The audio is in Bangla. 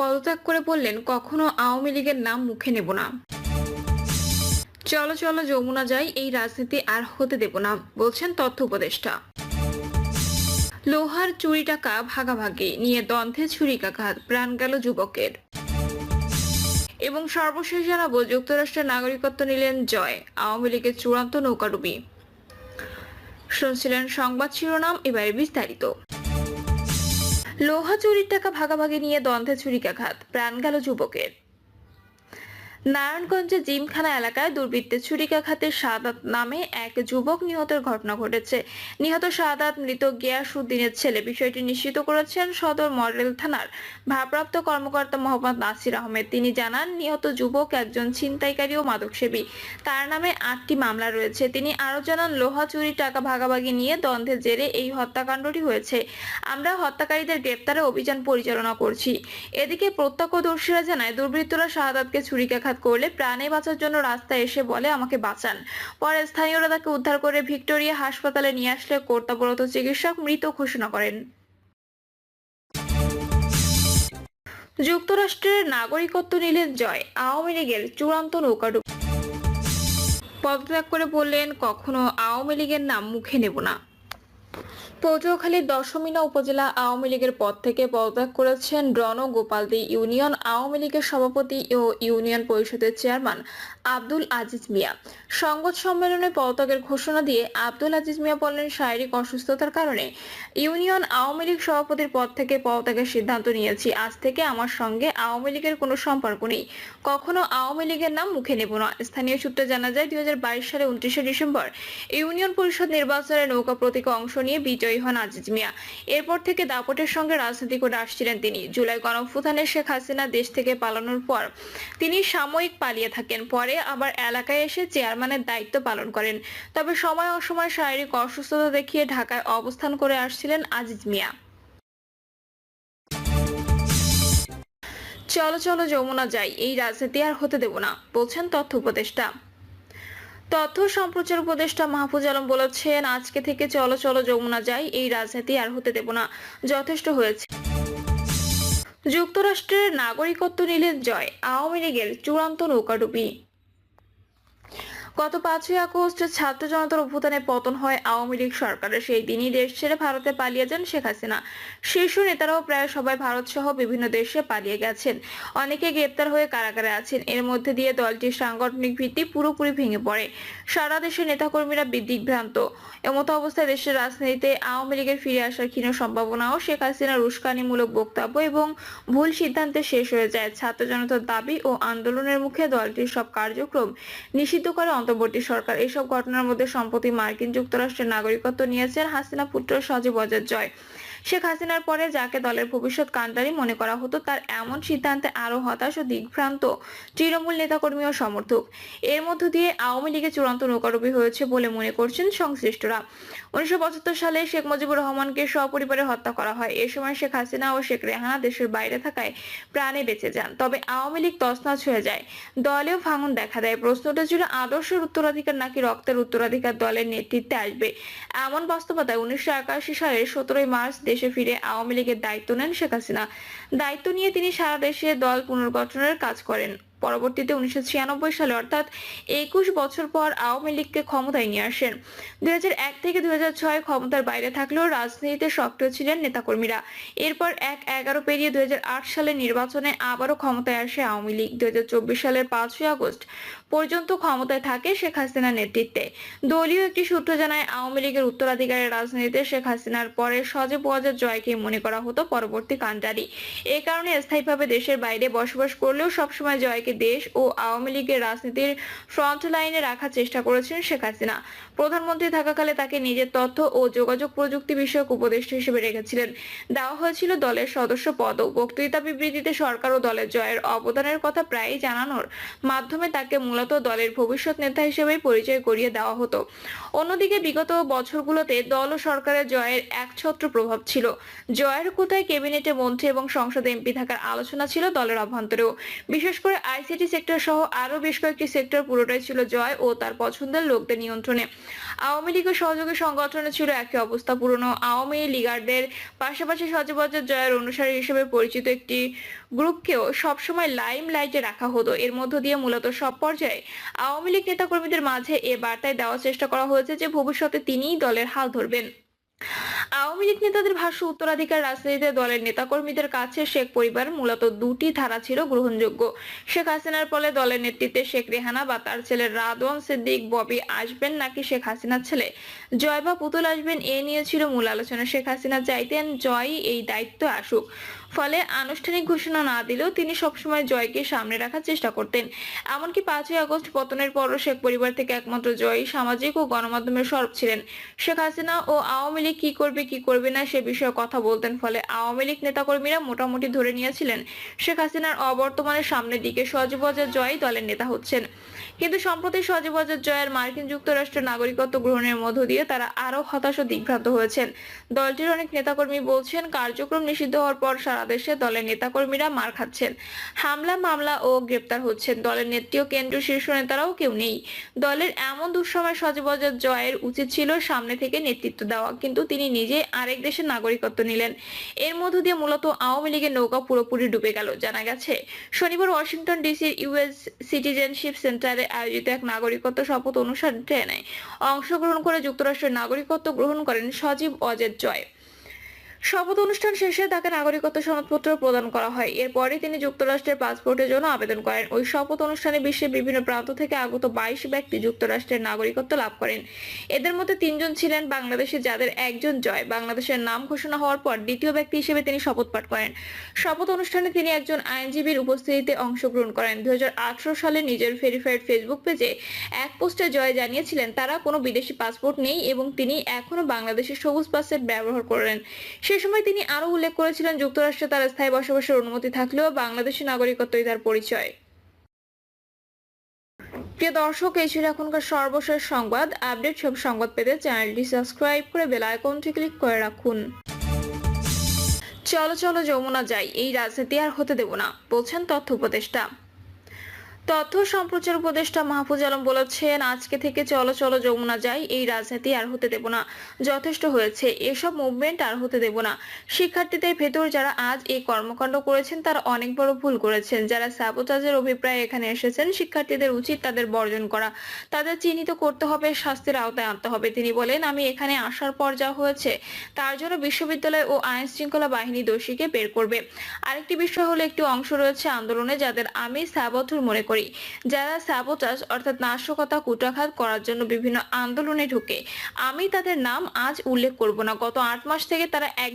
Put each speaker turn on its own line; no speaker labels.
পদত্যাগ করে বললেন, কখনো আওয়ামী লীগের নাম মুখে নেব না। চলো চলো, যমুনা যাই, এই রাজনীতি আর হতে দেব না, বলছেন তথ্য উপদেষ্টা। লোহার চুরি টাকা ভাগাভাগি, নিয়ে দ্বন্দ্বে ছুরিকাঘাত, প্রাণ গেল যুবকের। এবং সর্বশেষ জানাব, যুক্তরাষ্ট্রের নাগরিকত্ব নিলেন জয়, আওয়ামী লীগের চূড়ান্ত নৌকাডুবি। শুনছিলেন সংবাদ শিরোনাম এবারে বিস্তারিত। লোহা চুরির টাকা ভাগাভাগি নিয়ে দ্বন্দ্বে ছুরিকাঘাত প্রাণ গেল যুবকের। নারায়ণগঞ্জের জিমখানা এলাকায় দুর্বৃত্তের ছুরিকাঘাতে সাদাত নামে এক যুবক নিহতের ঘটনা ঘটেছে। নিহত সাদাত মৃত গিয়াসুদ্দিনের ছেলে। বিষয়টি নিশ্চিত করেছেন সদর মডেল থানার ভারপ্রাপ্ত কর্মকর্তা মোহাম্মদ নাসির আহমেদ। তিনি জানান, নিহত যুবক একজন ছিনতাইকারী ও মাদকসেবী। তার নামে আটটি মামলা রয়েছে। তিনি আরও জানান, লোহা, চুরি, টাকা ভাগাভাগি নিয়ে দ্বন্দ্বের জেরে এই হত্যাকাণ্ডটি হয়েছে। আমরা হত্যাকারীদের গ্রেপ্তারে অভিযান পরিচালনা করছি। এদিকে প্রত্যক্ষদর্শীরা জানায়, দুর্বৃত্তরা শাহাদাতকে ছুরিকাঘাত করলে প্রাণে বাঁচার জন্য রাস্তায় এসে বলে, আমাকে বাঁচান। পরে স্থানীয়রা তাকে উদ্ধার করে ভিক্টোরিয়া হাসপাতালে নিয়ে আসলে কর্তব্যরত চিকিৎসক মৃত ঘোষণা করেন। যুক্তরাষ্ট্রের নাগরিকত্ব নিলেন জয়, আওয়ামী লীগের চূড়ান্ত নৌকাডুব পদত্যাগ করে বললেন, কখনো আওয়ামী লীগের নাম মুখে নেব না। পটুয়াখালীর দশমিনা উপজেলা আওয়ামী লীগের পদ থেকে পদত্যাগ করেছেন রণ গোপালদি ইউনিয়ন আওয়ামী লীগের সভাপতি ও ইউনিয়ন পরিষদের চেয়ারম্যান আব্দুল আজিজ মিয়া। সংবাদ সম্মেলনে পদত্যাগের ঘোষণা দিয়ে আব্দুল আজিজ মিয়া বলেন, শারীরিক অসুস্থতার কারণে ইউনিয়ন আওয়ামী লীগ সভাপতির পদ থেকে পদত্যাগের সিদ্ধান্ত নিয়েছি। আজ থেকে আমার সঙ্গে আওয়ামী লীগের কোনো সম্পর্ক নেই। কখনো আওয়ামী লীগের নাম মুখে নেব না। স্থানীয় সূত্রে জানা যায়, দুই সালে উনত্রিশে ডিসেম্বর ইউনিয়ন পরিষদ নির্বাচনে নৌকা প্রতীকে অংশ নিয়ে বিজয়ী হন আজিজ মিয়া। এরপর থেকে দাপটের সঙ্গে রাজনীতি করে আসছিলেন তিনি। জুলাই গণঅভ্যুত্থানে শেখ হাসিনা দেশ থেকে পালানোর পর তিনি সাময়িক পালিয়ে থাকেন। পরে আবার এলাকায় এসে চেয়ারম্যানের দায়িত্ব পালন করেন। তবে সময় অসময় শারীরিক অসুস্থতা দেখিয়ে ঢাকায় অবস্থান করে আসছিলেন আজিজ মিয়া। চলো চলো, যমুনা যাই। এই রাজনীতি আর হতে দেব না, বলছেন তথ্য উপদেষ্টা। তথ্য সম্প্রচার উপদেষ্টা মাহফুজ আলম বলেছেন, আজকে থেকে চলো চলো যমুনা যাই, এই রাজনীতি আর হতে দেব না। যথেষ্ট হয়েছে। যুক্তরাষ্ট্রের নাগরিকত্ব নিলেন জয়, আওয়ামী লীগের চূড়ান্ত নৌকাডুবি। গত পাঁচই আগস্ট ছাত্র জনতার অভ্যুত্থানে পতন হয় আওয়ামী লীগ সরকারের। সেই দিনই দেশ ছেড়ে ভারতে পালিয়ে যান শেখ হাসিনা। শীর্ষ নেতারাও প্রায় সবাই ভারত সহ বিভিন্ন দেশে পালিয়ে গেছেন। অনেকে গ্রেপ্তার হয়ে কারাগারে আছেন। এর মধ্যে দিয়ে দলটির সাংগঠনিক ভিত্তি পুরোপুরি ভেঙে পড়ে। সারা দেশের নেতাকর্মীরা বিদিগ্ভ্রান্ত এমতো অবস্থায় দেশের রাজনীতিতে আওয়ামী লীগের ফিরে আসার ক্ষীণ সম্ভাবনাও শেখ হাসিনার উস্কানিমূলক বক্তব্য এবং ভুল সিদ্ধান্তে শেষ হয়ে যায়। ছাত্র জনতার দাবি ও আন্দোলনের মুখে দলটির সব কার্যক্রম নিষিদ্ধ করে অন্তর্বর্তী সরকার। এসব ঘটনার মধ্যে সম্প্রতি মার্কিন যুক্তরাষ্ট্রের নাগরিকত্ব নিয়েছেন হাসিনা পুত্র সজীব অজয় জয়। শেখ হাসিনার পরে যাকে দলের ভবিষ্যৎ কান্ডারি মনে করা হতো, তার এমন সিদ্ধান্তে আরও হতাশ ও দিগ্ভ্রান্ত তৃণমূল নেতাকর্মী ও সমর্থক। এর মধ্য দিয়ে আওয়ামী লীগের চূড়ান্ত নৌকারবি হয়েছে বলে মনে করছেন সংশ্লিষ্টরা। উনিশশো পঁচাত্তর সালে শেখ মুজিবুর রহমানকে সপরিবারে হত্যা করা হয়। এ সময় শেখ হাসিনা ও শেখ রেহানা দেশের বাইরে থাকায় প্রাণে বেঁচে যান। তবে আওয়ামী লীগ তছনছ হয়ে যায়। দলেও ভাঙন দেখা দেয়। প্রশ্নটা ছিল, আদর্শের উত্তরাধিকার নাকি রক্তের উত্তরাধিকার দলের নেতৃত্বে আসবে? এমন বাস্তবতায় উনিশশো একাশি সালের সতেরোই মার্চ দেশে ফিরে আওয়ামী লীগের দায়িত্ব নেন শেখ হাসিনা। দায়িত্ব নিয়ে তিনি সারা দেশে দল পুনর্গঠনের কাজ করেন। পরবর্তীতে উনিশশো ছিয়ানব্বই সালে, অর্থাৎ একুশ বছর পর আওয়ামী লীগকে ক্ষমতায় নিয়ে আসেন। দুই থেকে দুই হাজার ছয় ক্ষমতার বাইরে থাকলেও রাজনীতিতে সক্রিয় ছিলেন নেতাকর্মীরা। এরপর এক এগারো পেরিয়ে দুই সালের নির্বাচনে আবারও ক্ষমতায় আসে আওয়ামী লীগ। দুই সালের পাঁচই আগস্ট পর্যন্ত ক্ষমতায় থাকে শেখ হাসিনার নেতৃত্বে। দলীয় একটি সূত্র জানায়, আওয়ামী লীগের উত্তরাধিকারের রাজনীতিতে শেখ হাসিনার পরে সজীব ওয়াজের জয়কে মনে করা হতো পরবর্তী কান্ডারি এ কারণে স্থায়ীভাবে দেশের বাইরে বসবাস করলেও সবসময় জয়কে দেশ ও আওয়ামী লীগের রাজনীতির ফ্রন্ট লাইনে রাখার চেষ্টা করেছেন শেখ হাসিনা। প্রধানমন্ত্রী থাকাকালে তাকে নিজের তথ্য ও যোগাযোগ প্রযুক্তি বিষয়ক উপদেষ্টা হিসেবে রেখেছিলেন। দেওয়া হয়েছিল দলের সদস্য পদ। বক্তৃতা বিবৃতিতে সরকার ও দলের জয়ের অবদানের কথা প্রায়ই জানানোর মাধ্যমে তাকে মূলত দলের ভবিষ্যৎ নেতা হিসেবে পরিচয় করিয়ে দেওয়া হতো। অন্যদিকে বিগত বছরগুলোতে দল ও সরকারের জয়ের একছত্র প্রভাব ছিল। জয়ের কোথায় ক্যাবিনেটে মন্ত্রী এবং সংসদে এমপি থাকার আলোচনা ছিল দলের অভ্যন্তরেও। বিশেষ করে আইন আইসিটি সেক্টর সহ আরও বেশ কয়েকটি সেক্টর পুরোটাই ছিল জয় ও তার পছন্দের লোকদের নিয়ন্ত্রণে। আওয়ামী লীগের সহযোগী সংগঠনে ছিল একই অবস্থা পুরনো। আওয়ামী লীগারদের পাশাপাশি সচরাচর জয়ের অনুসারী হিসেবে পরিচিত একটি গ্রুপকেও সবসময় লাইম লাইটে রাখা হতো। এর মধ্য দিয়ে মূলত সব পর্যায়ে আওয়ামী লীগ নেতাকর্মীদের মাঝে এ বার্তায় দেওয়ার চেষ্টা করা হয়েছে যে ভবিষ্যতে তিনিই দলের হাল ধরবেন। আওয়ামী লীগ নেতাদের ভাষ্য, উত্তরাধিকার রাজনীতিতে দলের নেতাকর্মীদের কাছে শেখ পরিবার মূলত দুটি ধারা ছিল গ্রহণযোগ্য। শেখ হাসিনার ফলে দলের নেতৃত্বে শেখ রেহানা বা তার ছেলে রাদওয়ান সিদ্দিক, ববি আসবেন নাকি শেখ হাসিনার ছেলে? জয় বা পুতুল আসবেন এ নিয়ে ছিল মূল আলোচনা। শেখ হাসিনা চাইতেন জয় এই দায়িত্ব আসুক। ফলে আনুষ্ঠানিক ঘোষণা না দিলেও তিনি সবসময় জয়কে সামনে রাখার চেষ্টা করতেন। এমনকি পাঁচই আগস্ট পতনের পরও শেখ পরিবার থেকে একমাত্র জয়ই সামাজিক ও গণমাধ্যমের সরব ছিলেন। শেখ হাসিনা ও আওয়ামী লীগ কি করবে কি করবে না সে বিষয়ে কথা বলতেন। ফলে আওয়ামী লীগ নেতাকর্মীরা মোটামুটি ধরে নিয়েছিলেন, শেখ হাসিনার অবর্তমানের সামনের দিকে সজীবজার জয় দলের নেতা হচ্ছেন। কিন্তু সম্প্রতি সজীবজার জয়ের মার্কিন যুক্তরাষ্ট্রের নাগরিকত্ব গ্রহণের মধ্য দিয়ে তারা আরও হতাশ ও দিগ্ভ্রান্ত হয়েছেন। দলটির অনেক নেতাকর্মী বলছেন, কার্যক্রম নিষিদ্ধ হওয়ার পর সারা দেশে দলের নেতাকর্মীরা মার খাচ্ছেন। হামলা, মামলা ও গ্রেপ্তার হচ্ছেন। দলের নেত্রী ও কেন্দ্রীয় শীর্ষ নেতারাও কেউ নেই। দলের এমন দুঃসময় সজীবজার জয়ের উচিত ছিল সামনে থেকে নেতৃত্ব দেওয়া, কিন্তু তিনি নিজে আরেক দেশের নাগরিকত্ব নিলেন। এর মধ্য দিয়ে মূলত আওয়ামী লীগের নৌকা পুরোপুরি ডুবে গেল, জানা গেছে। শনিবার ওয়াশিংটন ডিসির ইউএস সিটিজেনশিপ সেন্টারে আয়োজিত এক নাগরিকত্ব শপথ অনুষ্ঠানে অংশগ্রহণ করে যুক্তরাষ্ট্রের নাগরিকত্ব গ্রহণ করেন সজীব অজেদ জয়। শপথ অনুষ্ঠান শেষে তাকে নাগরিকত্ব সনদপত্র প্রদান করা হয়। এরপরে তিনি যুক্তরাষ্ট্রের পাসপোর্টের জন্য আবেদন করেন। ওই শপথ অনুষ্ঠানে বিশ্বের বিভিন্ন প্রান্ত থেকে আগত বাইশ ব্যক্তি যুক্তরাষ্ট্রের নাগরিকত্ব লাভ করেন। এদের মধ্যে তিনজন ছিলেন বাংলাদেশে, যাদের একজন জয়। বাংলাদেশের নাম ঘোষণা হওয়ার পর দ্বিতীয় ব্যক্তি হিসেবে তিনি শপথ পাঠ করেন। শপথ অনুষ্ঠানে তিনি একজন আইনজীবীর উপস্থিতিতে অংশগ্রহণ করেন। দুই হাজার আঠারো সালে নিজের ভেরিফাইড ফেসবুক পেজে এক পোস্টে জয় জানিয়েছিলেন, তারা কোনো বিদেশি পাসপোর্ট নেই এবং তিনি এখনও বাংলাদেশের সবুজ পাসের ব্যবহার করেন। সে সময় তিনি আরও উল্লেখ করেছিলেন যুক্তরাষ্ট্রে তার স্থায়ী বসবাসের অনুমতি থাকলেও বাংলাদেশি নাগরিকত্বই তার পরিচয়। প্রিয় দর্শক, এই ছিল এখনকার সর্বশেষ সংবাদ। আপডেট সব সংবাদ পেতে চ্যানেলটি সাবস্ক্রাইব করে বেল আইকনটি ক্লিক করে রাখুন। চলো চলো, যমুনা যাই। এই রাজনীতি আর হতে দেব না। বলছেন তথ্য উপদেষ্টা। তথ্য সম্প্রচার উপদেষ্টা মাহফুজ আলম বলেছেন, আজকে থেকে চলো চলো যমুনা যাই, এই রাজনীতি আর হতে দেব না। যথেষ্ট হয়েছে, এসব মুভমেন্ট আর হতে দেব না। শিক্ষার্থীদের ভেতর যারা আজ এই কর্মকাণ্ড করেছেন, তারা অনেক বড় ভুল করেছেন। যারা সাবোটাজের অভিপ্রায় এখানে এসেছেন, শিক্ষার্থীদের উচিত তাদের বর্জন করা। তাদের চিহ্নিত করতে হবে, শাস্তির আওতায় আনতে হবে। তিনি বলেন, আমি এখানে আসার পর যা হয়েছে, তার জন্য বিশ্ববিদ্যালয় ও আইন শৃঙ্খলা বাহিনী দোষীকে বের করবে। আরেকটি বিষয় হলো, একটি অংশ রয়েছে আন্দোলনে যাদের আমি সাবথুর মনে করি। যারা সাবোটাস অর্থাৎ নাশকতা, কুটাঘাত করার জন্য বিভিন্ন আন্দোলনে ঢুকে। আমি তাদের নাম আজ উল্লেখ করব না। গত আট মাস থেকে তারা এক